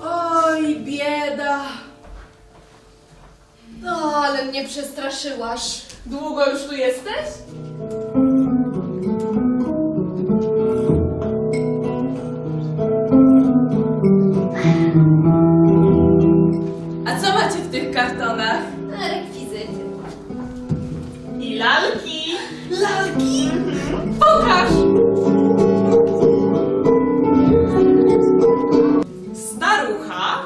Oj, bieda. No, ale mnie przestraszyłaś. Długo już tu jesteś? A co macie w tych kartonach? Lalki. Lalki? Pokaż! Starucha.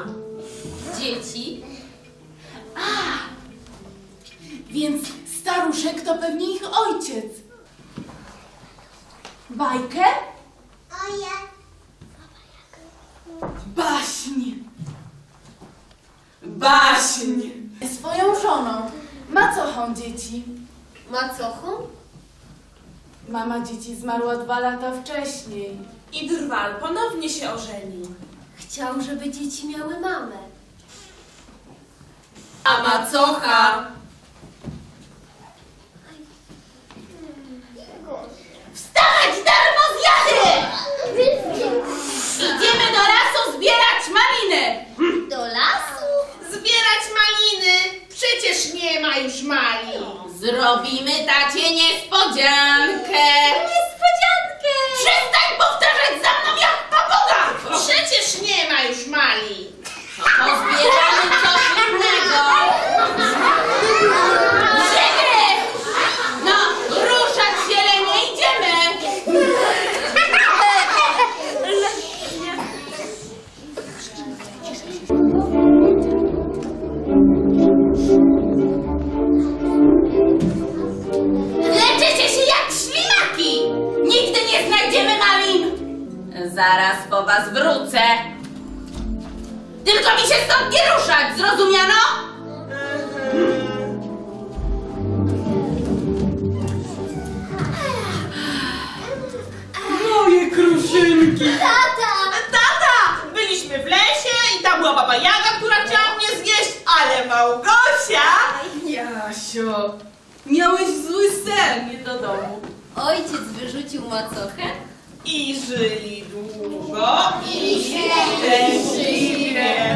Dzieci. Więc staruszek to pewnie ich ojciec. Bajkę? Oje. Baśń. Baśń. Swoją żoną. Macochą dzieci. Macochą? Mama dzieci zmarła dwa lata wcześniej. I Drwal ponownie się ożenił. Chciał, żeby dzieci miały mamę. A macocha? Wstać, darmozjady! Idziemy do lasu zbierać maliny! Do lasu? Zbierać maliny! Przecież nie ma już mali! Zrobimy tacie niespodziankę! Niespodziankę! Przestań powtarzać za mną jak pagoda! Przecież nie ma już mali! Pozbieramy coś innego! Idziemy! No, ruszać się, nie idziemy! Leczycie Zaraz po was wrócę. Tylko mi się stąd nie ruszać, zrozumiano? Moje kruszynki. Tata! Tata! Byliśmy w lesie i tam była baba Jaga, która chciała mnie zjeść, ale Małgosia... Jasio, miałeś zły sen, nie do domu. Ojciec wyrzucił macochę? I żyli długo. I szczęśliwie.